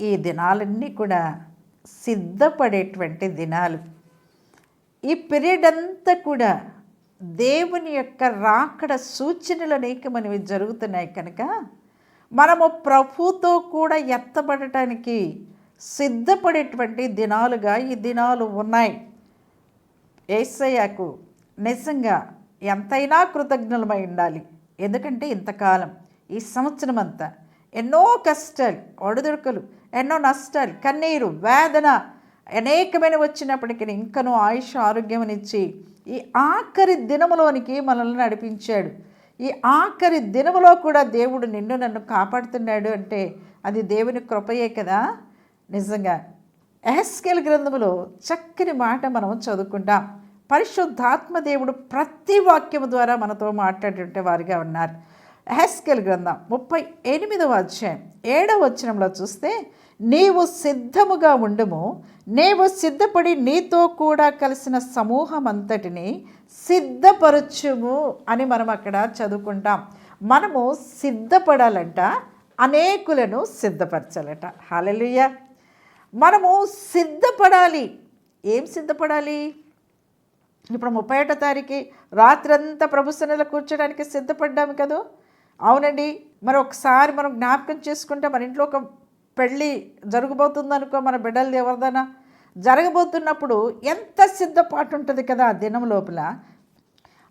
ఈ దినాలన్నీ కూడా సిద్ధపడేటువంటి దినాలు. ఈ పీరియడ్ అంతా కూడా దేవుని యొక్క రాకడ సూచనలు అనేక మనవి జరుగుతున్నాయి కనుక మనము ప్రభుతో కూడా ఎత్తబడటానికి సిద్ధపడేటువంటి దినాలుగా ఈ దినాలు ఉన్నాయి. ఏసయ్యకు నిజంగా ఎంతైనా కృతజ్ఞులమై ఉండాలి. ఎందుకంటే ఇంతకాలం ఈ సంవత్సరం అంతా ఎన్నో కష్టాలు ఒడిదుడుకులు ఎన్నో నష్టాలు కన్నీరు వేదన అనేకమైన వచ్చినప్పటికీ ఇంకనూ ఆయుష్ ఆరోగ్యమునిచ్చి ఈ ఆఖరి దినములోనికి మనల్ని నడిపించాడు. ఈ ఆఖరి దినములో కూడా దేవుడు నిన్ను నన్ను కాపాడుతున్నాడు అంటే అది దేవుని కృపయే కదా? నిజంగా ఎహస్కెల్ గ్రంథములో చక్కని మాట మనం చదువుకుంటాం. పరిశుద్ధాత్మ దేవుడు ప్రతి వాక్యము ద్వారా మనతో మాట్లాడేటువంటి వారిగా ఉన్నారు. ఎహస్కెల్ గ్రంథం ముప్పై ఎనిమిదవ అధ్యాయం. ఏడవ వచనంలో చూస్తే నీవు సిద్ధముగా ఉండము. నీవు సిద్ధపడి నీతో కూడా కలిసిన సమూహం అంతటిని సిద్ధపరచుము అని మనం అక్కడ చదువుకుంటాం. మనము సిద్ధపడాలంట అనేకులను సిద్ధపరచాలట. హాలలుయ్య మనము సిద్ధపడాలి. ఏం సిద్ధపడాలి? ఇప్పుడు ముప్పై ఒకటో తారీఖు రాత్రంతా ప్రభు సన్నిధిలో కూర్చోడానికి సిద్ధపడ్డాము కదా? అవునండి. మరి ఒకసారి మనం జ్ఞాపకం చేసుకుంటే మన ఇంట్లో ఒక పెళ్ళి జరగబోతుందనుకో మన బిడ్డలు ఎవరిదైనా జరగబోతున్నప్పుడు ఎంత సిద్ధపాటు ఉంటుంది కదా ఆ దినం లోపల?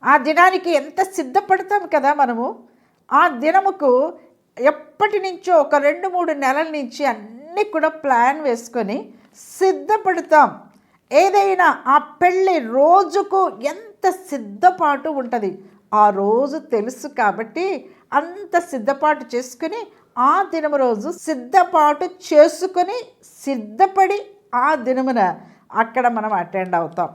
ఆ దినానికి ఎంత సిద్ధపడతాం కదా మనము? ఆ దినముకు ఎప్పటి నుంచో ఒక రెండు మూడు నెలల నుంచి అన్నీ కూడా ప్లాన్ వేసుకొని సిద్ధపడతాం. ఏదైనా ఆ పెళ్ళి రోజుకు ఎంత సిద్ధపాటు ఉంటుంది? ఆ రోజు తెలుసు కాబట్టి అంత సిద్ధపాటు చేసుకుని ఆ దినము రోజు సిద్ధపాటు చేసుకొని సిద్ధపడి ఆ దినమున అక్కడ మనం అటెండ్ అవుతాం.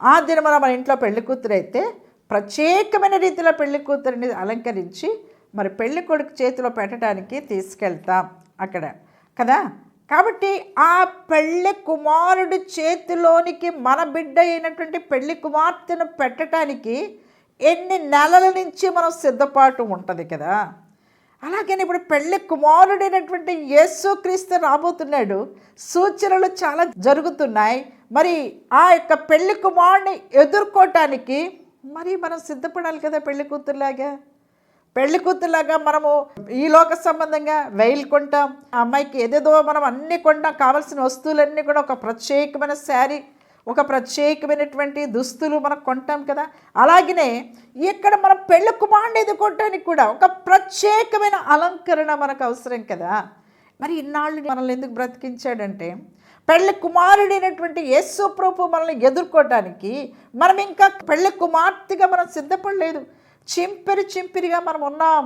ఆ దినమున మన ఇంట్లో పెళ్ళి కూతురు అయితే ప్రత్యేకమైన రీతిలో పెళ్ళి కూతురిని అలంకరించి మరి పెళ్ళి కొడుకు చేతిలో పెట్టడానికి తీసుకెళ్తాం అక్కడ. కదా? కాబట్టి ఆ పెళ్ళి కుమారుడి చేతిలోనికి మన బిడ్డ అయినటువంటి పెళ్ళి కుమార్తెను పెట్టడానికి ఎన్ని నెలల నుంచి మనం సిద్ధపాటు ఉంటుంది కదా? అలాగని ఇప్పుడు పెళ్ళి కుమారుడైనటువంటి యేసుక్రీస్తు రాబోతున్నాడు. సూచనలు చాలా జరుగుతున్నాయి. మరి ఆ యొక్క పెళ్ళి కుమారుడిని ఎదుర్కోవటానికి మరి మనం సిద్ధపడాలి కదా పెళ్ళి కూతురులాగా? పెళ్ళి కూతురులాగా మనము ఈ లోక సంబంధంగా వెయిల్ కొంటాం. ఆ అమ్మాయికి ఏదేదో మనం అన్నీ కొంటాం. కావాల్సిన వస్తువులన్నీ కూడా ఒక ప్రత్యేకమైన శారీ ఒక ప్రత్యేకమైనటువంటి దుస్తులు మనం కొంటాం కదా. అలాగనే ఇక్కడ మనం పెళ్ళి కుమారుని కొట్టడానికి కూడా ఒక ప్రత్యేకమైన అలంకరణ మనకు అవసరం కదా. మరి ఇన్నాళ్ళు మనల్ని ఎందుకు బ్రతికించాడంటే పెళ్ళి కుమారుడైనటువంటి యేసు ప్రభు మనల్ని ఎదుర్కోవటానికి మనం ఇంకా పెళ్ళి కుమార్తెగా మనం సిద్ధపడలేదు. చింపిరి చింపిరిగా మనం ఉన్నాం.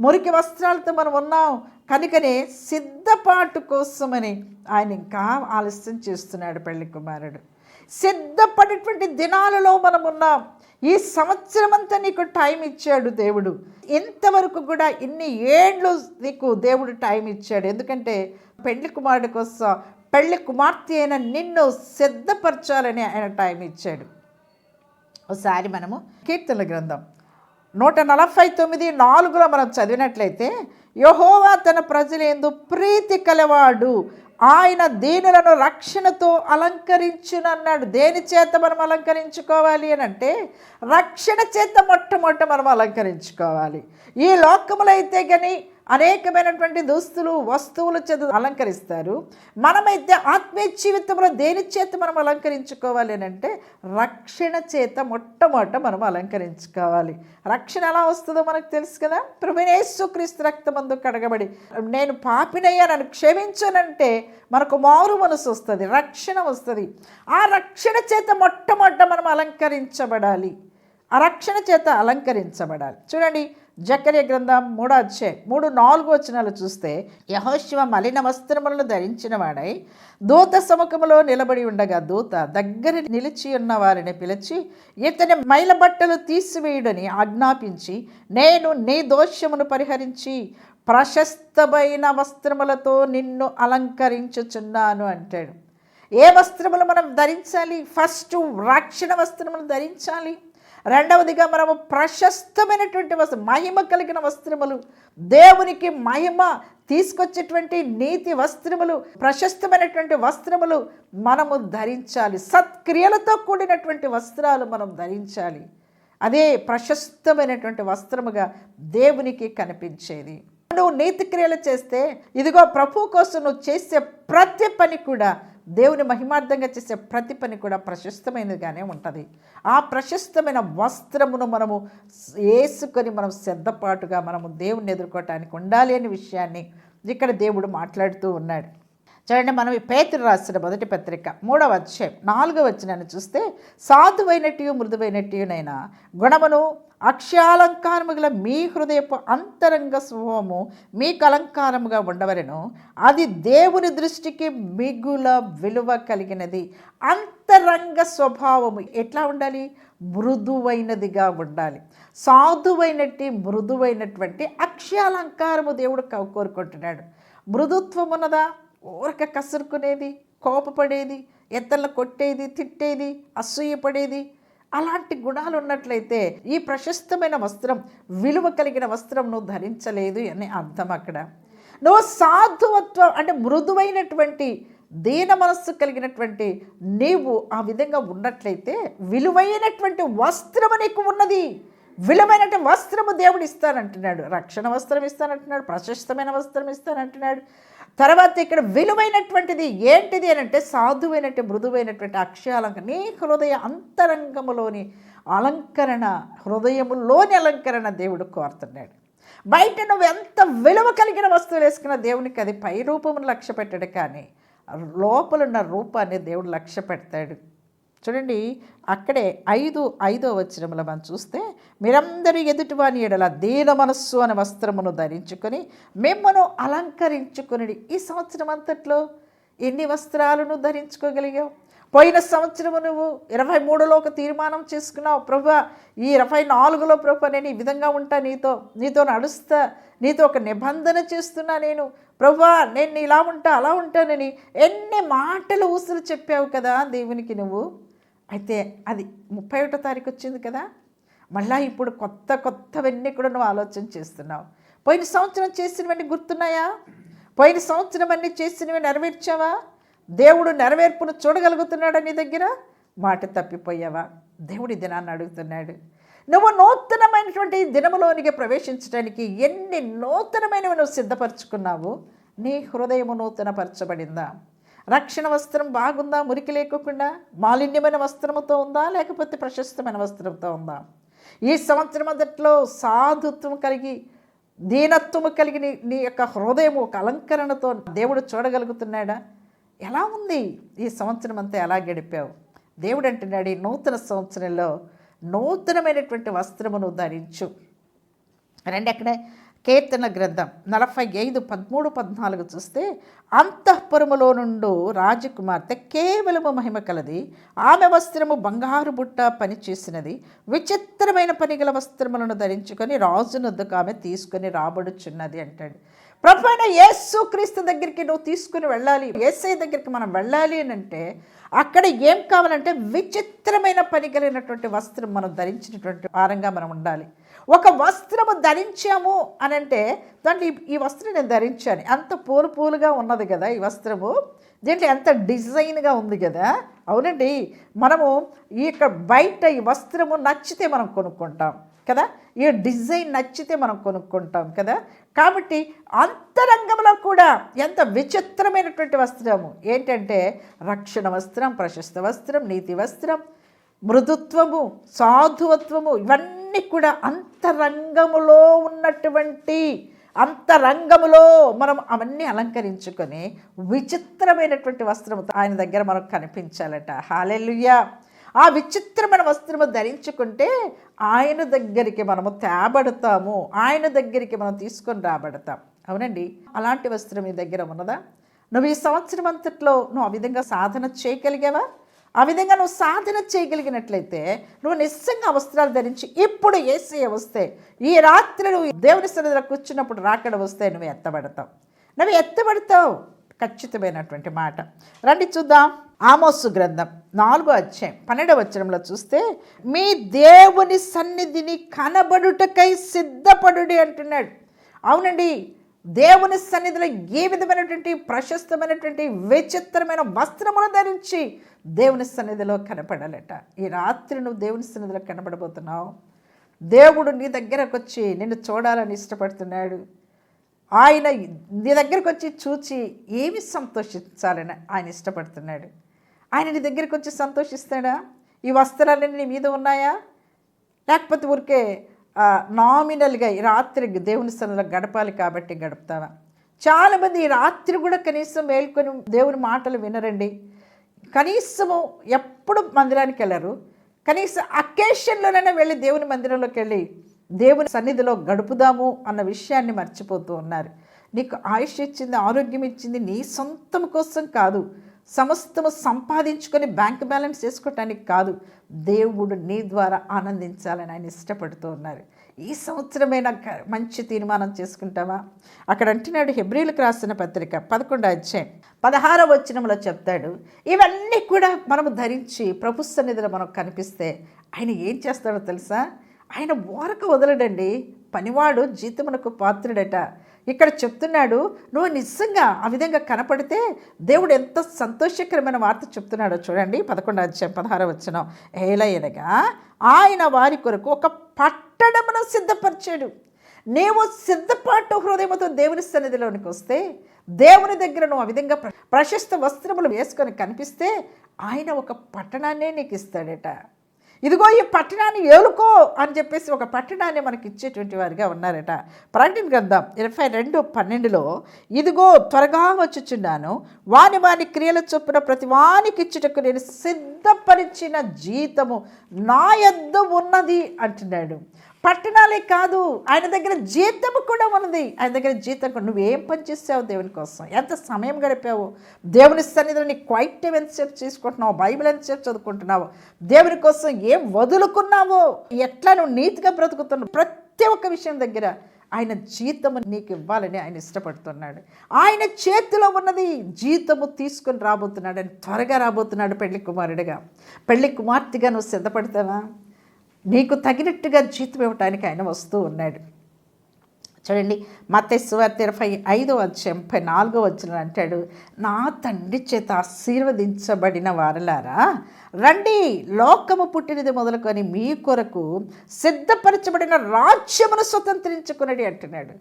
మురికి వస్త్రాలతో మనం ఉన్నాం. కనుకనే సిద్ధపాటు కోసమని ఆయన ఇంకా ఆలస్యం చేస్తున్నాడు పెళ్ళి కుమారుడు. సిద్ధపడేటువంటి దినాలలో మనం ఉన్నాం ఈ సంవత్సరం అంతా నీకు టైం ఇచ్చాడు దేవుడు. ఇంతవరకు కూడా ఇన్ని ఏండ్లు నీకు దేవుడు టైం ఇచ్చాడు. ఎందుకంటే పెళ్ళి కుమారుడి కోసం పెళ్ళి కుమార్తె అయిన నిన్ను సిద్ధపరచాలని ఆయన టైం ఇచ్చాడు. ఒకసారి మనము కీర్తనల గ్రంథం నూట నలభై తొమ్మిది నాలుగులో మనం చదివినట్లయితే యహోవా తన ప్రజలందు ప్రీతి కలవాడు. ఆయన దీనులను రక్షణతో అలంకరించునన్నాడు. దేని చేత మనం అలంకరించుకోవాలి అని అంటే రక్షణ చేత మొట్టమొదట మనం అలంకరించుకోవాలి. ఈ లోకములైతే కానీ అనేకమైనటువంటి దుస్తులు వస్తువుల చేత అలంకరిస్తారు. మనమైతే ఆత్మీయ జీవితంలో దేని చేత మనం అలంకరించుకోవాలి అని అంటే రక్షణ చేత మొట్టమొదట మనం అలంకరించుకోవాలి. రక్షణ ఎలా వస్తుందో మనకు తెలుసు కదా? ప్రభునేసు క్రీస్తు రక్తమందు కడగబడి నేను పాపినయ్యా నన్ను క్షమించనంటే మనకు మారు మనసు వస్తుంది రక్షణ వస్తుంది. ఆ రక్షణ చేత మొట్టమొదట మనం అలంకరించబడాలి. ఆ రక్షణ చేత అలంకరించబడాలి. చూడండి జకర్య గ్రంథం మూడో అధ్యాయం. మూడు నాలుగు వచనాలు చూస్తే యహోశివ మలిన వస్త్రములను ధరించిన వాడై దూత సముఖములో నిలబడి ఉండగా దూత దగ్గర నిలిచి ఉన్న వారిని పిలిచి ఇతని మైల బట్టలు తీసివేయుడని ఆజ్ఞాపించి నేను నీ దోషమును పరిహరించి ప్రశస్తమైన వస్త్రములతో నిన్ను అలంకరించుచున్నాను అంటాడు. ఏ వస్త్రములు మనం ధరించాలి? ఫస్ట్ రక్షణ వస్త్రములు ధరించాలి. రెండవదిగా మనము ప్రశస్తమైనటువంటి వస్త్రం మహిమ కలిగిన వస్త్రములు దేవునికి మహిమ తీసుకొచ్చేటువంటి నీతి వస్త్రములు ప్రశస్తమైనటువంటి వస్త్రములు మనము ధరించాలి. సత్క్రియలతో కూడినటువంటి వస్త్రాలు మనం ధరించాలి. అదే ప్రశస్తమైనటువంటి వస్త్రముగా దేవునికి కనిపించేది. నువ్వు నీతి క్రియలు చేస్తే ఇదిగో ప్రభు కోసం నువ్వు చేసే ప్రతి పని కూడా దేవుని మహిమార్థంగా చేసే ప్రతి పని కూడా ప్రశస్తమైనదిగానే ఉంటుంది. ఆ ప్రశస్తమైన వస్త్రమును మనము వేసుకొని మనం శ్రద్ధపాటుగా మనము దేవుని ఎదుర్కోవటానికి ఉండాలి అనే విషయాన్ని ఇక్కడ దేవుడు మాట్లాడుతూ ఉన్నాడు. చూడండి మనం ఈ పేతురు రాసిన మొదటి పత్రిక మూడవ అధ్యాయం నాలుగవ వచ్చినాన్ని చూస్తే సాధువైనట్టు మృదువైనట్టునైనా గుణమును అక్షయాలంకారము గల మీ హృదయపు అంతరంగ స్వభావము మీకు అలంకారముగా ఉండవలను. అది దేవుని దృష్టికి మిగుల విలువ కలిగినది. అంతరంగ స్వభావము ఎట్లా ఉండాలి? మృదువైనదిగా ఉండాలి. సాధువైనట్టి మృదువైనటువంటి అక్షయాలంకారము దేవుడు కోరుకుంటున్నాడు. మృదుత్వం ఉన్నదా ఊరక కసురుకునేది కోపపడేది ఎత్తల కొట్టేది తిట్టేది అసూయపడేది అలాంటి గుణాలు ఉన్నట్లయితే ఈ ప్రశస్తమైన వస్త్రం విలువ కలిగిన వస్త్రం నువ్వు ధరించలేదు అని అర్థం అక్కడ. నువ్వు సాధువత్వం అంటే మృదువైనటువంటి దీన మనస్సు కలిగినటువంటి నీవు ఆ విధంగా ఉన్నట్లయితే విలువైనటువంటి వస్త్రము నీకు ఉన్నది. విలువైనటువంటి వస్త్రము దేవుడు ఇస్తానంటున్నాడు. రక్షణ వస్త్రం ఇస్తానంటున్నాడు. ప్రశస్తమైన వస్త్రం ఇస్తానంటున్నాడు. తర్వాత ఇక్కడ విలువైనటువంటిది ఏంటిది అని అంటే సాధువైనటువంటి మృదువైనటువంటి అక్షయాలంక నీ హృదయ అంతరంగములోని అలంకరణ హృదయములోని అలంకరణ దేవుడు కోరుతున్నాడు. బయట నువ్వు ఎంత విలువ కలిగిన వస్తువులు వేసుకున్న దేవునికి అది పై రూపమును లక్ష్య పెట్టాడు కానీ లోపలున్న రూపాన్ని దేవుడు లక్ష్య పెడతాడు చూడండి అక్కడే ఐదు ఐదో వచనములో మనం చూస్తే మీరందరూ ఎదుటివాని ఎడల దీన మనస్సు అనే వస్త్రమును ధరించుకొని మిమ్మను అలంకరించుకుని ఈ సంవత్సరం అంతట్లో ఎన్ని వస్త్రాలను ధరించుకోగలిగావు? పోయిన సంవత్సరము నువ్వు ఇరవై మూడులో ఒక తీర్మానం చేసుకున్నావు ప్రభు ఈ ఇరవై నాలుగులో ప్రభు నేను ఈ విధంగా ఉంటా నీతో నీతో నడుస్తా నీతో ఒక నిబంధన చేస్తున్నా నేను. ప్రభా నేను ఇలా ఉంటా అలా ఉంటానని ఎన్ని మాటలు ఊసులు చెప్పావు కదా దేవునికి నువ్వు. అయితే అది ముప్పై ఒకటో తారీఖు వచ్చింది కదా? మళ్ళా ఇప్పుడు కొత్త కొత్తవన్నీ కూడా నువ్వు ఆలోచన చేస్తున్నావు. పోయిన సంవత్సరం చేసినవన్నీ గుర్తున్నాయా? పోయిన సంవత్సరం అన్నీ చేసినవి నెరవేర్చావా? దేవుడు నెరవేర్పును చూడగలుగుతున్నాడా నీ దగ్గర? మాట తప్పిపోయావా? దేవుడు ఈ దినాన్ని అడుగుతున్నాడు. నువ్వు నూతనమైనటువంటి దినములోనికి ప్రవేశించడానికి ఎన్ని నూతనమైనవి నువ్వు సిద్ధపరచుకున్నావు? నీ హృదయము నూతనపరచబడిందా? రక్షణ వస్త్రం బాగుందా? మురికి లేకోకుండా మాలిన్యమైన వస్త్రముతో ఉందా? లేకపోతే ప్రశస్తమైన వస్త్రంతో ఉందా? ఈ సంవత్సరం అంతట్లో సాధుత్వం కలిగి దీనత్వము కలిగి నీ నీ యొక్క హృదయం ఒక అలంకరణతో దేవుడు చూడగలుగుతున్నాడా? ఎలా ఉంది? ఈ సంవత్సరం అంతా ఎలా గడిపావు? దేవుడు అంటున్నాడు ఈ నూతన సంవత్సరంలో నూతనమైనటువంటి వస్త్రమును ధరించు. రండి అక్కడే. కీర్తన గ్రంథం నలభై ఐదు పదమూడు పద్నాలుగు చూస్తే అంతఃపురములో నుండు రాజకుమార్తె కేవలము మహిమ కలది. ఆమె వస్త్రము బంగారు బుట్ట పని చేసినది. విచిత్రమైన పనిగల వస్త్రములను ధరించుకొని రాజునొద్దుకు ఆమె తీసుకొని రాబడుచున్నది అంటాడు. ప్రభు అయిన యేసు క్రీస్తు దగ్గరికి నువ్వు తీసుకుని వెళ్ళాలి. ఏసై దగ్గరికి మనం వెళ్ళాలి అని అంటే అక్కడ ఏం కావాలంటే విచిత్రమైన పని కలిగినటువంటి వస్త్రం మనం ధరించినటువంటి వారంగా మనం ఉండాలి. ఒక వస్త్రము ధరించాము అని అంటే దాంట్లో ఈ- వస్త్రం నేను ధరించాను. అంత పూలు పూలుగా ఉన్నది కదా ఈ వస్త్రము. దీంట్లో ఎంత డిజైన్గా ఉంది కదా. అవునండి. మనము ఈ యొక్క బయట ఈ వస్త్రము నచ్చితే మనం కొనుక్కుంటాం కదా. ఈ డిజైన్ నచ్చితే మనం కొనుక్కుంటాం కదా. కాబట్టి అంతరంగంలో కూడా ఎంత విచిత్రమైనటువంటి వస్త్రము. ఏంటంటే రక్షణ వస్త్రం ప్రశస్త వస్త్రం నీతి వస్త్రం మృదుత్వము సాధువత్వము ఇవన్నీ కూడా అంతరంగములో ఉన్నటువంటి అంతరంగములో మనం అవన్నీ అలంకరించుకొని విచిత్రమైనటువంటి వస్త్రము ఆయన దగ్గర మనకు కనిపించాలట. హాలెలుయ్యా ఆ విచిత్రమైన వస్త్రము ధరించుకుంటే ఆయన దగ్గరికి మనము తేబడతాము. ఆయన దగ్గరికి మనం తీసుకొని రాబడతాం. అవునండి? అలాంటి వస్త్రం మీ దగ్గర ఉన్నదా? నువ్వు ఈ సంవత్సరం అంతట్లో నువ్వు ఆ విధంగా సాధన చేయగలిగావా? ఆ విధంగా నువ్వు సాధన చేయగలిగినట్లయితే నువ్వు నిస్సంగా వస్త్రాలు ధరించి ఇప్పుడు ఏసీ వస్తే ఈ రాత్రి నువ్వు దేవుని సన్నిధిలో కూర్చున్నప్పుడు రాకడ వస్తే నువ్వు ఎత్తబడతావు. నువ్వు ఎత్తబడతావు. ఖచ్చితమైనటువంటి మాట. రండి చూద్దాం. ఆమోసు గ్రంథం నాలుగో అధ్యాయం పన్నెండవ వచనంలో చూస్తే మీ దేవుని సన్నిధిని కనబడుటకై సిద్ధపడుడి అంటున్నాడు. అవునండి దేవుని సన్నిధిలో ఏ విధమైనటువంటి ప్రశస్తమైనటువంటి విచిత్రమైన వస్త్రములు ధరించి దేవుని సన్నిధిలో కనపడాలట. ఈ రాత్రి నువ్వు దేవుని సన్నిధిలో కనపడబోతున్నావు. దేవుడు నీ దగ్గరకు వచ్చి నిన్ను చూడాలని ఇష్టపడుతున్నాడు. ఆయన నీ దగ్గరకు వచ్చి చూచి ఏమి సంతోషించాలని ఆయన ఇష్టపడుతున్నాడు. ఆయన నీ దగ్గరికి వచ్చి సంతోషిస్తాడా? ఈ వస్త్రాలన్నీ నీ మీద ఉన్నాయా? లేకపోతే ఊరికే నామినల్గా రాత్రి దేవుని సన్నిధిలో గడపాలి కాబట్టి గడుపుతావా చాలామంది రాత్రి కూడా కనీసం మేల్కొని దేవుని మాటలు వినరండి. కనీసము ఎప్పుడు మందిరానికి వెళ్ళరు. కనీసం అకేషన్లోనైనా వెళ్ళి దేవుని మందిరంలోకి వెళ్ళి దేవుని సన్నిధిలో గడుపుదాము అన్న విషయాన్ని మర్చిపోతూ ఉన్నారు. నీకు ఆయుష్ ఇచ్చింది ఆరోగ్యం ఇచ్చింది నీ సొంతం కోసం కాదు. సమస్తము సంపాదించుకొని బ్యాంక్ బ్యాలెన్స్ చేసుకోవటానికి కాదు దేవుడు నీ ద్వారా ఆనందించాలని ఆయన ఇష్టపడుతూ ఉన్నారు. ఈ సంవత్సరమైనా మంచి తీర్మానం చేసుకుంటావా? అక్కడ అంటున్నాడు హెబ్రిలకు రాసిన పత్రిక పదకొండు అధ్యాయం పదహారో వచ్చినంలో చెప్తాడు ఇవన్నీ కూడా మనము ధరించి ప్రభు సన్నిధిలో మనకు కనిపిస్తే ఆయన ఏం చేస్తాడో తెలుసా? ఆయన ఓరక వదలడండి. పనివాడు జీతమునకు పాత్రుడట. ఇక్కడ చెప్తున్నాడు నువ్వు నిజంగా ఆ విధంగా కనపడితే దేవుడు ఎంత సంతోషకరమైన వార్త చెప్తున్నాడో చూడండి పదకొండు అధ్యాయం పదహార వచ్చిన ఏలయనగా ఆయన వారి కొరకు ఒక పట్టణమును సిద్ధపరిచాడు. నీవు సిద్ధపాటు హృదయంతో దేవుని సన్నిధిలోనికి వస్తే దేవుని దగ్గర నువ్వు ఆ విధంగా ప్రశస్త వస్త్రములు వేసుకొని కనిపిస్తే ఆయన ఒక పట్టణాన్నే నీకు ఇస్తాడట. ఇదిగో ఈ పట్టణాన్ని ఏలుకో అని చెప్పేసి ఒక పట్టణాన్ని మనకి ఇచ్చేటువంటి వారిగా ఉన్నారట. ప్రకటన గ్రంథం ఇరవై రెండు పన్నెండులో ఇదిగో త్వరగా వచ్చుచున్నాను వాని వాని క్రియల చొప్పున ప్రతి వానికి ఇచ్చుటకు నేను సిద్ధపరిచిన జీతము నా యొద్ద ఉన్నది అంటున్నాడు. పట్టణాలే కాదు. ఆయన దగ్గర జీతం కూడా ఉన్నది. ఆయన దగ్గర జీతం కూడా నువ్వేం పని చేసావు దేవుని కోసం? ఎంత సమయం గడిపావు? దేవుని సన్నిధిలో నీ క్వైట్ టైం ఎంతసేపు చేసుకుంటున్నావు? బైబిల్ ఎంతసేపు చదువుకుంటున్నావు? దేవుని కోసం ఏం వదులుకున్నావో? ఎట్లా నువ్వు నీతిగా బ్రతుకుతున్నావు? ప్రతి ఒక్క విషయం దగ్గర ఆయన జీతము నీకు ఇవ్వాలని ఆయన ఇష్టపడుతున్నాడు. ఆయన చేతిలో ఉన్నది జీతము తీసుకొని రాబోతున్నాడు. అని త్వరగా రాబోతున్నాడు పెళ్ళి కుమారుడిగా. పెళ్ళి కుమార్తెగా నువ్వు సిద్ధపడతావా? నీకు తగినట్టుగా జీతం ఇవ్వటానికి ఆయన వస్తూ ఉన్నాడు. చూడండి మత్స్వార్త ఇరవై ఐదో అధ్యాయం ముప్పై నాలుగో వచ్చిన అంటాడు నా తండ్రి చేత ఆశీర్వదించబడిన వారలారా రండి లోకము పుట్టినది మొదలుకొని మీ కొరకు సిద్ధపరచబడిన రాజ్యమును స్వతంత్రించుకునడి అంటున్నాడు.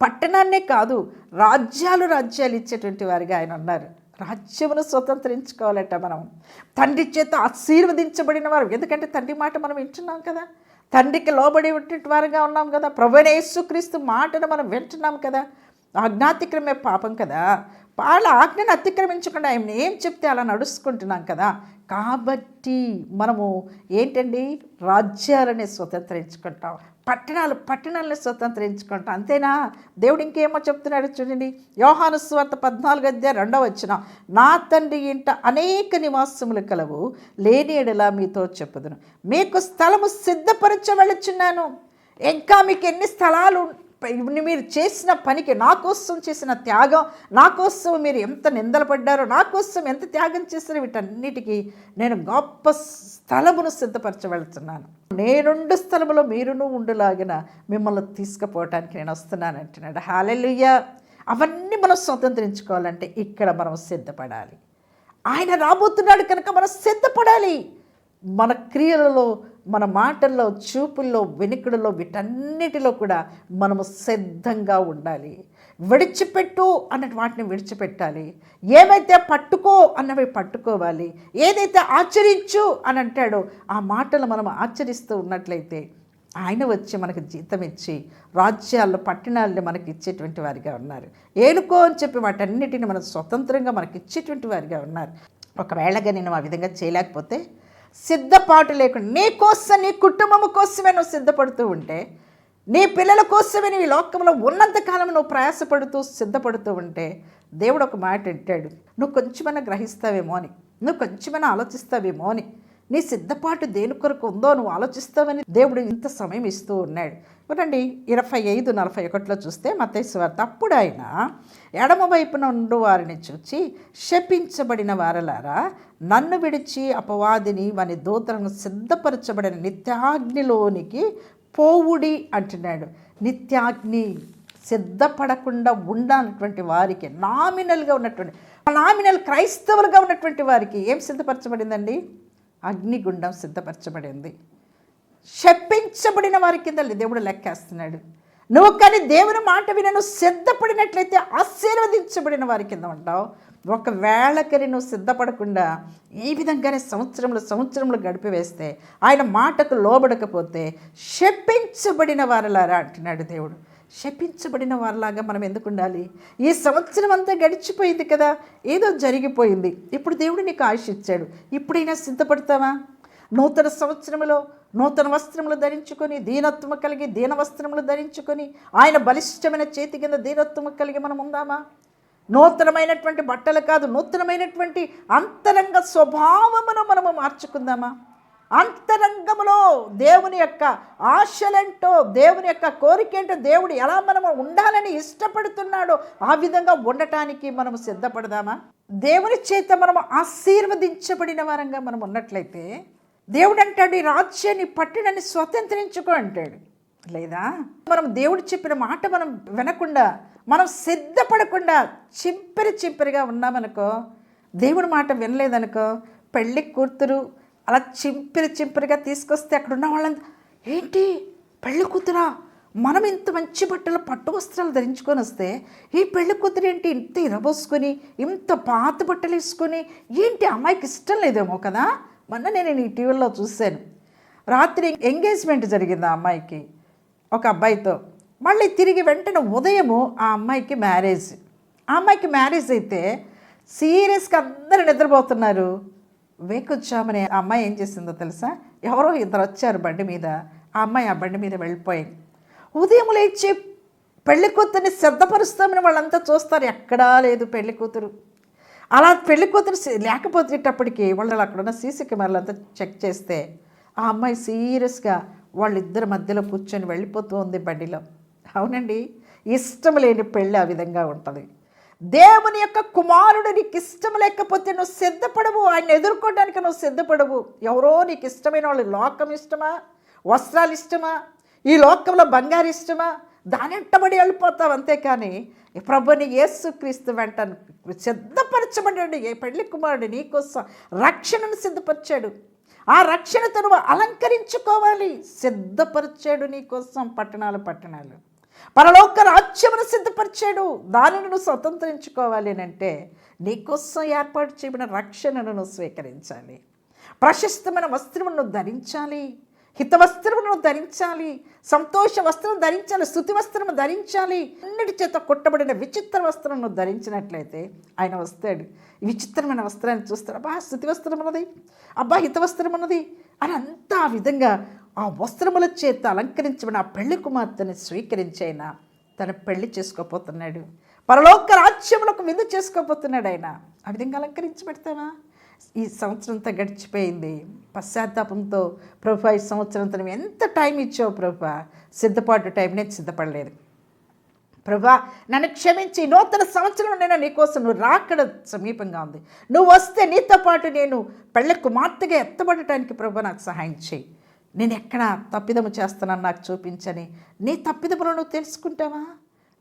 పట్టణాన్నే కాదు రాజ్యాలు రాజ్యాలు ఇచ్చేటువంటి వారిగా ఆయన ఉన్నారు. రాజ్యమును స్వతంత్రించుకోవాలట మనం తండ్రి చేత ఆశీర్వదించబడిన వారు. ఎందుకంటే తండ్రి మాట మనం వింటున్నాం కదా. తండ్రికి లోబడి ఉంటే వారుగా ఉన్నాం కదా. ప్రభువైన మాటను మనం వింటున్నాం కదా. ఆజ్ఞాతిక్రమే పాపం కదా. వాళ్ళ ఆజ్ఞను అతిక్రమించకుండా ఆయన ఏం చెప్తే అలా నడుచుకుంటున్నాం కదా. కాబట్టి మనము ఏంటండి? రాజ్యాలని స్వతంత్రించుకుంటాం. పట్టణాలు పట్టణాలను స్వతంత్రించుకుంటాం. అంతేనా? దేవుడు ఇంకేమో చెప్తున్నాడు చూడండి. యోహాను స్వార్త పద్నాలుగు అధ్యాయ రెండవ వచ్చిన నా తండ్రి ఇంట అనేక నివాసములు కలవు లేనేడలా మీతో చెప్పుదును. మీకు స్థలము సిద్ధపరచవలుచున్నాను ఇంకా మీకు ఎన్ని స్థలాలు మీరు చేసిన పనికి నా కోసం చేసిన త్యాగం నా కోసం మీరు ఎంత నిందలు పడ్డారో నా కోసం ఎంత త్యాగం చేస్తారో వీటన్నిటికీ నేను గొప్ప స్థలమును సిద్ధపరచవెళ్తున్నాను నేనుండు స్థలములో మీరును ఉండులాగిన మిమ్మల్ని తీసుకుపోవటానికి నేను వస్తున్నాను అంటున్నాడు. హాలెలుయ్య అవన్నీ మనం స్వతంత్రించుకోవాలంటే ఇక్కడ మనం సిద్ధపడాలి. ఆయన రాబోతున్నాడు కనుక మనం సిద్ధపడాలి. మన క్రియలలో మన మాటల్లో చూపుల్లో వెనుకడలో వీటన్నిటిలో కూడా మనము సిద్ధంగా ఉండాలి. విడిచిపెట్టు అన్న వాటిని విడిచిపెట్టాలి. ఏమైతే పట్టుకో అన్నవి పట్టుకోవాలి. ఏదైతే ఆచరించు అని అంటాడో ఆ మాటలు మనం ఆచరిస్తూ ఉన్నట్లయితే ఆయన వచ్చి మనకు జీతం ఇచ్చి రాజ్యాల్లో పట్టణాలను మనకి ఇచ్చేటువంటి వారిగా ఉన్నారు. ఏనుకో అని చెప్పి వాటన్నిటిని మనం స్వతంత్రంగా మనకి ఇచ్చేటువంటి వారిగా ఉన్నారు. ఒకవేళగా నేను ఆ విధంగా చేయలేకపోతే సిద్ధపాటు లేకుండా నీ కోసం నీ కుటుంబం కోసమే నువ్వు సిద్ధపడుతూ ఉంటే నీ పిల్లల కోసమే నువ్వు ఈ లోకంలో ఉన్నంతకాలం నువ్వు ప్రయాసపడుతూ సిద్ధపడుతూ ఉంటే దేవుడు ఒక మాట అంటాడు నువ్వు కొంచెమైనా గ్రహిస్తావేమో అని నువ్వు కొంచెమైనా ఆలోచిస్తావేమో అని. నీ సిద్ధపాటు దేని కొరకు ఉందో నువ్వు ఆలోచిస్తావని దేవుడు ఇంత సమయం ఇస్తూ ఉన్నాడు. చూడండి ఇరవై ఐదు నలభై ఒకటిలో చూస్తే మతేశ్వార్త అప్పుడు ఆయన ఎడమ వైపున ఉండు వారిని చూచి శపించబడిన వారలారా నన్ను విడిచి అపవాదిని వాని దూతలను సిద్ధపరచబడిన నిత్యాగ్నిలోనికి పోవుడి అంటున్నాడు. నిత్యాగ్ని సిద్ధపడకుండా ఉండనటువంటి వారికి నామినల్గా ఉన్నటువంటి నామినల్ క్రైస్తవులుగా ఉన్నటువంటి వారికి ఏం సిద్ధపరచబడిందండి? అగ్నిగుండం సిద్ధపరచబడింది. శపించబడిన వారి కింద దేవుడు లెక్కేస్తున్నాడు. నువ్వు కానీ దేవుని మాట వినను సిద్ధపడినట్లయితే ఆశీర్వదించబడిన వారి కింద ఉంటావు. ఒకవేళకని నువ్వు సిద్ధపడకుండా ఈ విధంగానే సంవత్సరంలో సంవత్సరంలో గడిపివేస్తే ఆయన మాటకు లోబడకపోతే శపించబడిన వారలారా అంటున్నాడు దేవుడు. శపించబడిన వారిలాగా మనం ఎందుకు ఉండాలి? ఈ సంవత్సరం అంతా గడిచిపోయింది కదా ఏదో జరిగిపోయింది. ఇప్పుడు దేవుడు నీకు ఆశ ఇచ్చాడు. ఇప్పుడైనా సిద్ధపడతావా? నూతన సంవత్సరంలో నూతన వస్త్రములు ధరించుకొని దీనత్వము కలిగి దీన వస్త్రములు ధరించుకొని ఆయన బలిష్టమైన చేతి కింద దీనత్వము కలిగి మనం ఉందామా? నూతనమైనటువంటి బట్టలు కాదు నూతనమైనటువంటి అంతరంగ స్వభావమును మనము మార్చుకుందామా? అంతరంగములో దేవుని యొక్క ఆశలేంటో దేవుని యొక్క కోరికేంటో దేవుడు ఎలా మనము ఉండాలని ఇష్టపడుతున్నాడో ఆ విధంగా ఉండటానికి మనము సిద్ధపడదామా? దేవుని చేత మనము ఆశీర్వదించబడిన వారంగా మనం ఉన్నట్లయితే దేవుడు అంటాడు ఈ రాజ్యాన్ని పట్టణాన్ని స్వతంత్రించుకో అంటాడు. లేదా? మనం దేవుడు చెప్పిన మాట మనం వినకుండా మనం సిద్ధపడకుండా చింపిరి చింపిరిగా ఉన్నామనుకో దేవుడి మాట వినలేదనుకో పెళ్ళి కూతురు అలా చింపిరి చింపిరిగా తీసుకొస్తే అక్కడ ఉన్న వాళ్ళంతా ఏంటి పెళ్ళి కూతురా? మనం ఇంత మంచి బట్టలు పట్టు వస్త్రాలు ధరించుకొని వస్తే ఈ పెళ్ళి కూతురు ఏంటి ఇంత ఇరబోసుకొని ఇంత పాత బట్టలు వేసుకొని ఏంటి అమ్మాయికి ఇష్టం లేదేమో కదా? మొన్న నేను ఈ టీవీలో చూశాను. రాత్రి ఎంగేజ్మెంట్ జరిగింది ఆ అమ్మాయికి ఒక అబ్బాయితో. మళ్ళీ తిరిగి వెంటనే ఉదయము ఆ అమ్మాయికి మ్యారేజ్. ఆ అమ్మాయికి మ్యారేజ్ అయితే సీరియస్గా అందరూ నిద్రపోతున్నారు. వేకొచ్చామని ఆ అమ్మాయి ఏం చేసిందో తెలుసా? ఎవరో ఇద్దరు వచ్చారు బండి మీద. ఆ అమ్మాయి ఆ బండి మీద వెళ్ళిపోయింది. ఉదయం లేచి పెళ్ళి కూతుర్ని సిద్ధపరుస్తామని వాళ్ళంతా చూస్తారు. ఎక్కడా లేదు పెళ్ళి కూతురు. అలా పెళ్ళి కూతురు లేకపోతేటప్పటికి వాళ్ళు అక్కడ ఉన్న సీసీ కెమెరాలు అంతా చెక్ చేస్తే ఆ అమ్మాయి సీరియస్గా వాళ్ళిద్దరి మధ్యలో కూర్చొని వెళ్ళిపోతూ ఉంది బండిలో. అవునండి ఇష్టం లేని పెళ్ళి ఆ విధంగా ఉంటుంది. దేవుని యొక్క కుమారుడు నీకు ఇష్టం లేకపోతే నువ్వు సిద్ధపడవు. ఆయన ఎదుర్కోవడానికి నువ్వు సిద్ధపడవు. ఎవరో నీకు ఇష్టమైన వాళ్ళు లోకం ఇష్టమా? వస్త్రాలు ఇష్టమా? ఈ లోకంలో బంగారు ఇష్టమా? దాని వెంటబడి వెళ్ళిపోతావు అంతేకాని ప్రభుని యేసుక్రీస్తు వెంట సిద్ధపరచబడ్డాడు. ఏ పెళ్ళి కుమారుడు నీకోసం రక్షణను సిద్ధపరిచాడు. ఆ రక్షణతో నువ్వు అలంకరించుకోవాలి. సిద్ధపరిచాడు నీకోసం పట్టణాలు పట్టణాలు. పరలోక రాజ్యమును సిద్ధపరిచాడు. దానిని నువ్వు స్వతంత్రించుకోవాలి అని అంటే నీకోసం ఏర్పాటు చేయబడిన రక్షణను నువ్వు స్వీకరించాలి. ప్రశస్తమైన వస్త్రమును నువ్వు ధరించాలి. హితవస్త్రమును ధరించాలి. సంతోష వస్త్రం ధరించాలి. స్థుతి వస్త్రము ధరించాలి. అన్నిటి చేత కొట్టబడిన విచిత్ర వస్త్రం ధరించినట్లయితే ఆయన వస్తాడు. విచిత్రమైన వస్త్రాన్ని చూస్తాడు. అబ్బా స్థుతి వస్త్రం ఉన్నది అబ్బా హితవస్త్రం ఉన్నది అని అంతా ఆ విధంగా ఆ వస్త్రముల చేత అలంకరించబడిన ఆ పెళ్ళి కుమార్తెని స్వీకరించైన తన పెళ్ళి చేసుకోపోతున్నాడు పరలోక రాజ్యములకు విందు చేసుకోపోతున్నాడు ఆయన. ఆ విధంగా అలంకరించబెడతావా ఈ సంవత్సరంతో గడిచిపోయింది. పశ్చాత్తాపంతో ప్రభా ఈ సంవత్సరంతో నువ్వు ఎంత టైం ఇచ్చావు ప్రభా? సిద్ధపాటు టైం నేను సిద్ధపడలేదు. ప్రభా నన్ను క్షమించి నూతన సంవత్సరం నేను నీకోసం నువ్వు రాకడ సమీపంగా ఉంది. నువ్వు వస్తే నీతో పాటు నేను పెళ్ళ కుమార్తెగా ఎత్తబడటానికి ప్రభా నాకు సహాయం చేయి. నేను ఎక్కడ తప్పిదము చేస్తున్నాను నాకు చూపించని? నీ తప్పిదములు నువ్వు తెలుసుకుంటావా?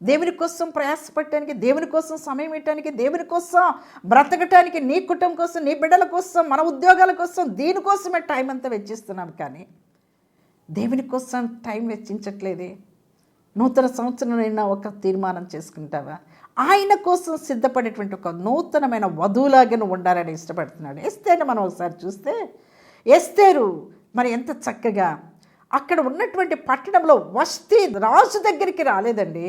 దేవుని కోసం ప్రయాసపడటానికి దేవుని కోసం సమయం ఇవ్వటానికి దేవుని కోసం బ్రతకటానికి నీ కుటుంబం కోసం నీ బిడ్డల కోసం మన ఉద్యోగాల కోసం దీనికోసమే టైం అంతా వెచ్చిస్తున్నాం కానీ దేవుని కోసం టైం వెచ్చించట్లేదే. నూతన సంవత్సరంలో ఒక తీర్మానం చేసుకుంటావా? ఆయన కోసం సిద్ధపడేటువంటి ఒక నూతనమైన వధువులాగా నువ్వు ఉండాలని ఇష్టపడుతున్నాడు. ఎస్తేను మనం ఒకసారి చూస్తే ఎస్తేరు మరి ఎంత చక్కగా. అక్కడ ఉన్నటువంటి పట్టణంలో వస్తీ రాజు దగ్గరికి రాలేదండి.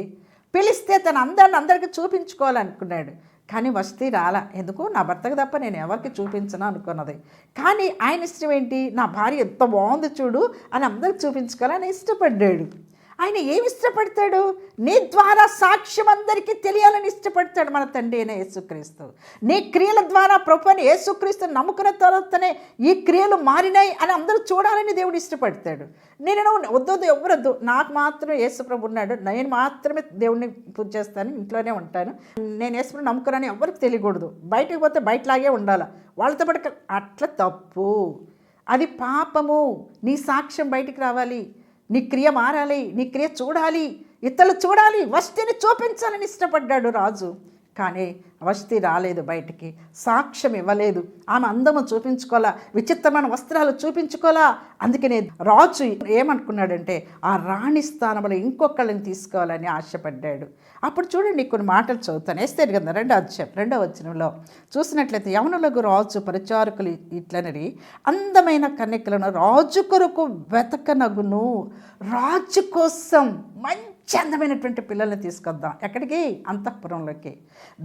పిలిస్తే తన అందాన్ని అందరికీ చూపించుకోవాలనుకున్నాడు. కానీ వస్తీ రాలా. ఎందుకు? నా భర్తకు తప్ప నేను ఎవరికి చూపించను అనుకున్నది. కానీ ఆయన ఇష్టం ఏంటి? నా భార్య ఎంత బాగుంది చూడు అని అందరికి చూపించుకోవాలని ఇష్టపడ్డాడు. ఆయన ఏమి ఇష్టపడతాడు? నీ ద్వారా సాక్ష్యం అందరికీ తెలియాలని ఇష్టపడతాడు మన తండ్రి అయిన యేసుక్రీస్తు. నీ క్రియల ద్వారా ప్రభుని యేసుక్రీస్తు నమ్ముకున్న తర్వాతనే ఈ క్రియలు మారినాయి అని అందరూ చూడాలని దేవుడు ఇష్టపడతాడు. నేను వద్దొద్దు ఎవరొద్దు నాకు మాత్రమే యేసుప్రభు ఉన్నాడు. నేను మాత్రమే దేవుడిని పూజ చేస్తాను ఇంట్లోనే ఉంటాను. నేను యేసుప్రభు నమ్ముకున్నాను ఎవరికి తెలియకూడదు. బయటకు పోతే బయటలాగే ఉండాలి. వాళ్ళతో పాటు అట్లా తప్పు. అది పాపము. నీ సాక్ష్యం బయటికి రావాలి. నీ క్రియ మారాలి నీ క్రియ చూడాలి ఇతరులు చూడాలి వస్తిని చూపించాలని ఇష్టపడ్డాడు రాజు. కానీ వస్తి రాలేదు బయటికి సాక్ష్యం ఇవ్వలేదు. ఆమె అందము చూపించుకోలా విచిత్రమైన వస్త్రాలు చూపించుకోలా. అందుకనే రాజు ఏమనుకున్నాడంటే ఆ రాణి స్థానంలో ఇంకొకళ్ళని తీసుకోవాలని ఆశపడ్డాడు. అప్పుడు చూడండి కొన్ని మాటలు చదువుతాను. వేస్తే కదా రెండో అధ్యాయం రెండో వచనంలో చూసినట్లయితే యవనులకు రాజు పరిచారకులు ఇట్లనరి అందమైన కన్యకలను రాజు కొరకు వెతకనగును. రాజు కోసం మంచి అందమైనటువంటి పిల్లల్ని తీసుకొద్దాం. ఎక్కడికి? అంతఃపురంలోకి.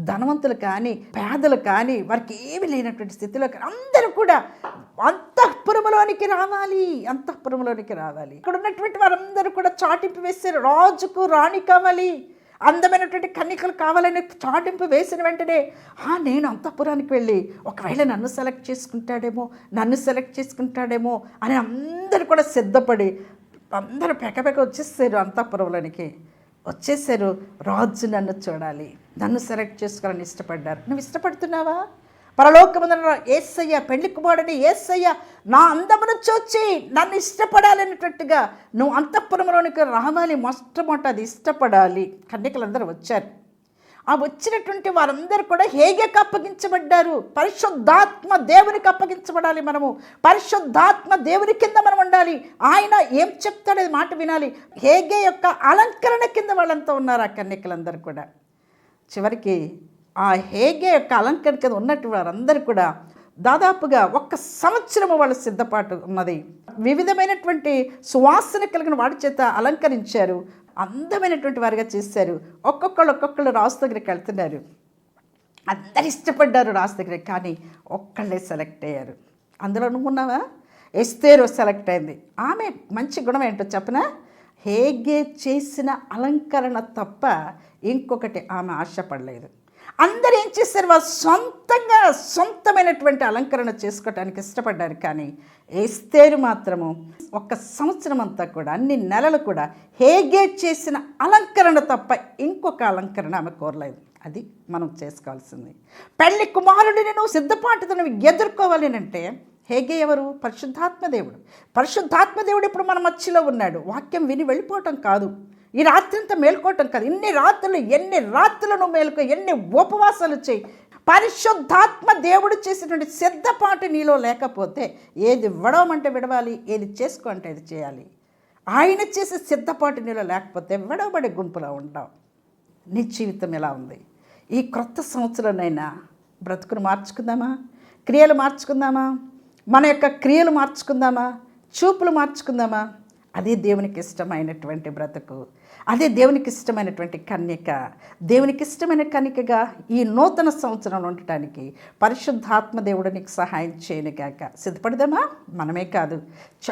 ధనవంతులు కానీ పేదలు కానీ వారికి ఏమి లేనటువంటి స్థితిలో కానీ అందరూ కూడా అంతఃపురంలోనికి రావాలి. అంతఃపురంలోనికి రావాలి. ఇక్కడ ఉన్నటువంటి వారందరూ కూడా చాటింపు వేసే రాజుకు రాణి కావాలి. అందమైనటువంటి కన్నికలు కావాలని చాటింపు వేసిన వెంటనే ఆ నేను అంతఃపురానికి వెళ్ళి ఒకవేళ నన్ను సెలెక్ట్ చేసుకుంటాడేమో నన్ను సెలెక్ట్ చేసుకుంటాడేమో అని అందరూ కూడా సిద్ధపడి అందరూ పెకపెక వచ్చేసారు అంతఃపురంలోనికి. వచ్చేసారు రాజు నన్ను చూడాలి. నన్ను సెలెక్ట్ చేసుకోవాలని ఇష్టపడ్డారు. నువ్వు ఇష్టపడుతున్నావా? పరలోకముందర ఏసయ్య పెళ్ళి కుమారుడిని ఏసయ్య నా అందమును చూచి నన్ను ఇష్టపడాలన్నట్టుగా నువ్వు అంతఃపురంలోనికి రావాలి మొట్టమొదట అది ఇష్టపడాలి. కన్యకలందరూ వచ్చారు. ఆ వచ్చినటువంటి వారందరూ కూడా హేగకు అప్పగించబడ్డారు. పరిశుద్ధాత్మ దేవునికి అప్పగించబడాలి మనము. పరిశుద్ధాత్మ దేవుని కింద మనం ఉండాలి. ఆయన ఏం చెప్తాడో మాట వినాలి. హేగే యొక్క అలంకరణ కింద వాళ్ళంతా ఉన్నారు ఆ కన్యకలందరూ కూడా. చివరికి ఆ హేగే యొక్క అలంకరణ కింద ఉన్నట్టు వారందరూ కూడా దాదాపుగా ఒక్క సంవత్సరము వాళ్ళ సిద్ధపాటు ఉన్నది. వివిధమైనటువంటి సువాసన కలిగిన వాడి చేత అలంకరించారు. అందమైనటువంటి వారిగా చేశారు. ఒక్కొక్కళ్ళు ఒక్కొక్కళ్ళు రాసు దగ్గరికి వెళ్తున్నారు. అందరు ఇష్టపడ్డారు రాసు దగ్గర కానీ ఒక్కళ్ళే సెలెక్ట్ అయ్యారు. అందులో అనుకున్నావా ఎస్తేరు సెలెక్ట్ అయింది. ఆమె మంచి గుణం ఏంటో చెప్పనా? హేగే చేసిన అలంకరణ తప్ప ఇంకొకటి ఆమె ఆశపడలేదు. అందరు ఏం చేశారు? వాళ్ళు సొంతంగా సొంతమైనటువంటి అలంకరణ చేసుకోవటానికి ఇష్టపడ్డారు. కానీ ఎస్తేరు మాత్రము ఒక్క సంవత్సరం అంతా కూడా అన్ని నెలలు కూడా హేగే చేసిన అలంకరణ తప్ప ఇంకొక అలంకరణ ఆమె కోరలేదు. అది మనం చేసుకోవాల్సింది. పెళ్ళి కుమారుడిని నువ్వు సిద్ధపాటుతో నువ్వు ఎదుర్కోవాలి అంటే హేగే ఎవరు? పరిశుద్ధాత్మదేవుడు పరిశుద్ధాత్మదేవుడు ఇప్పుడు మన మధ్యలో ఉన్నాడు. వాక్యం విని వెళ్ళిపోవటం కాదు. ఈ రాత్రి అంతా మేల్కోవటం కాదు. ఇన్ని రాత్రులు ఎన్ని రాత్రులు నువ్వు మేలుకో ఎన్ని ఉపవాసాలు చేయి. పరిశుద్ధాత్మ దేవుడు చేసినటువంటి సిద్ధపాటు నీలో లేకపోతే ఏది విడవమంటే విడవాలి ఏది చేసుకో అంటే అది చేయాలి. ఆయన చేసే సిద్ధపాటు నీలో లేకపోతే విడవబడే గుంపులో ఉండవు నీ జీవితం ఎలా ఉంది? ఈ క్రొత్త సంవత్సరంనైనా బ్రతుకును మార్చుకుందామా? క్రియలు మార్చుకుందామా? మన యొక్క క్రియలు మార్చుకుందామా? చూపులు మార్చుకుందామా? అదే దేవునికి ఇష్టమైనటువంటి బ్రతుకు. అదే దేవునికి ఇష్టమైనటువంటి కన్యక. దేవునికి ఇష్టమైన కన్యకగా ఈ నూతన సంవత్సరంలో ఉండటానికి పరిశుద్ధాత్మ దేవుడు నీకు సహాయం చేయనుగాక సిద్ధపడదామా? మనమే కాదు.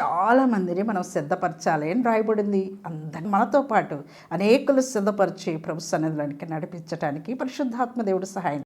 చాలామందిని మనం సిద్ధపరచాలి అని రాయబడింది. అందరి మనతో పాటు అనేకులు సిద్ధపరిచి ప్రభు సన్నిధులకి నడిపించడానికి పరిశుద్ధాత్మ దేవుడు సహాయం